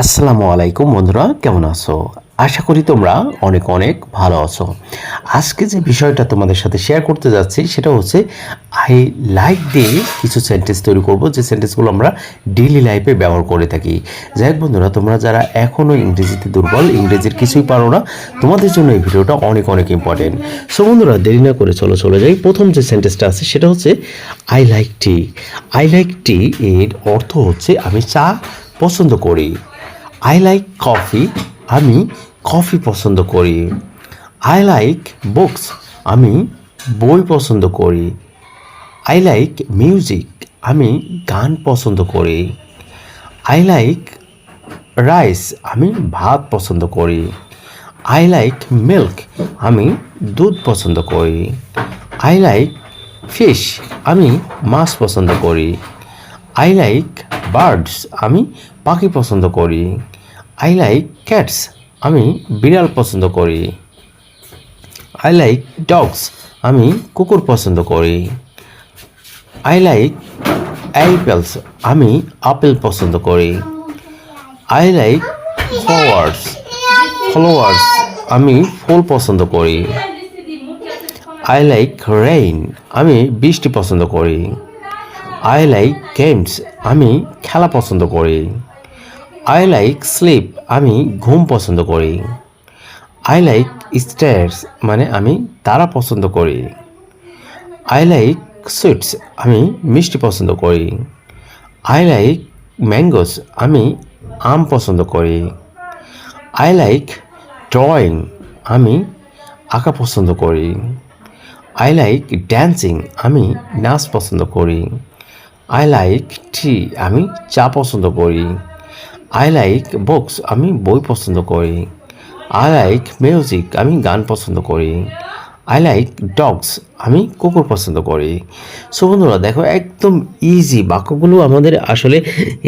আসসালামু আলাইকুম বন্ধুরা, কেমন আছো? আশা করি তোমরা অনেক অনেক ভালো আছো। আজকে যে বিষয়টা তোমাদের সাথে শেয়ার করতে যাচ্ছি, সেটা হচ্ছে আই লাইক দিয়ে কিছু সেন্টেন্স তৈরি করব। যে সেন্টেন্সগুলো আমরা ডেইলি লাইফে ব্যবহার করে থাকি। যাই হোক বন্ধুরা, তোমরা যারা এখনও ইংরেজিতে দুর্বল, ইংরেজির কিছুই পারো না, তোমাদের জন্য এই ভিডিওটা অনেক অনেক ইম্পর্টেন্ট সো বন্ধুরা, দেরি না করে চলো চলে যাই। প্রথম যে সেন্টেন্সটা আছে, সেটা হচ্ছে I like tea I like tea এর অর্থ হচ্ছে আমি চা পছন্দ করি। আই লাইক কফি আমি কফি পছন্দ করি। আই লাইক বুকস আমি বই পছন্দ করি। আই লাইক মিউজিক আমি গান পছন্দ করি। আই লাইক রাইস আমি ভাত পছন্দ করি। আই লাইক মিল্ক আমি দুধ পছন্দ করি। আই লাইক ফিশ আমি মাছ পছন্দ করি। আই লাইক বার্ডস আমি পাখি পছন্দ করি। আই লাইক ক্যাটস আমি বিড়াল পছন্দ করি। আই লাইক ডগস আমি কুকুর পছন্দ করি। আই লাইক অ্যাপেলস আমি আপেল পছন্দ করি। আই লাইক ফ্লাওয়ার্স ফ্লাওয়ার্স আমি ফুল পছন্দ করি। আই লাইক রেইন আমি বৃষ্টি পছন্দ করি। আই লাইক গেমস আমি খেলা পছন্দ করি। আই লাইক স্লিপ আমি ঘুম পছন্দ করি। আই লাইক স্টার্স মানে আমি তারা পছন্দ করি। আই লাইক সুইটস আমি মিষ্টি পছন্দ করি। আই লাইক ম্যাঙ্গোস আমি আম পছন্দ করি। আই লাইক ড্রয়িং আমি আঁকা পছন্দ করি। আই লাইক ড্যান্সিং আমি নাচ পছন্দ করি। আই লাইক টি আমি চা পছন্দ করি। আই লাইক বুকস আমি বই পছন্দ করি। আই লাইক মিউজিক আমি গান পছন্দ করি। আই লাইক ডগস আমি কুকুর পছন্দ করি। সো বন্ধুরা, দেখো, একদম ইজি বাক্যগুলো আমাদের আসলে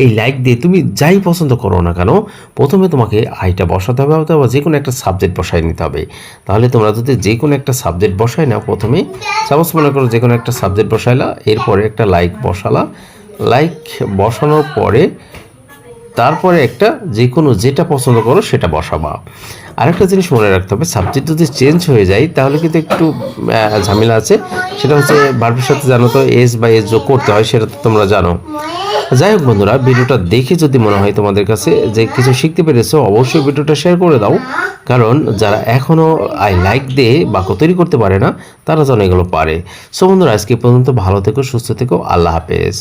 এই লাইক দিয়ে তুমি যাই পছন্দ করো না কেন, প্রথমে তোমাকে আইটা বসাতে হবে অথবা যে কোনো একটা সাবজেক্ট বসায় নিতে হবে। তাহলে তোমরা যদি যে কোনো একটা সাবজেক্ট বসাই না প্রথমে সাপোজ মনে করো যে কোনো একটা সাবজেক্ট বসাইলা, এরপরে একটা লাইক বসালা। লাইক বসানোর পরে, তারপরে একটা যে কোনো যেটা পছন্দ করো সেটা বসাবা। আরেকটা জিনিস মনে রাখতে হবে সাবজেক্ট যদি চেঞ্জ হয়ে যায়, তাহলে কিন্তু একটু ঝামেলা আছে। সেটা হচ্ছে ভার্বের সাথে জানো তো এস বা এস যোগ করতে হয়, সেটা তো তোমরা জানো। যাই হোক বন্ধুরা, ভিডিওটা দেখে যদি মনে হয় তোমাদের কাছে যে কিছু শিখতে পেরেছ, অবশ্যই ভিডিওটা শেয়ার করে দাও। কারণ যারা এখনও আই লাইক দিয়ে বাক্য তৈরি করতে পারে না, তারা যেন এগুলো পারে। সো বন্ধুরা, আজকে পর্যন্ত ভালো থেকো, সুস্থ থেকো, আল্লাহ হাফেজ।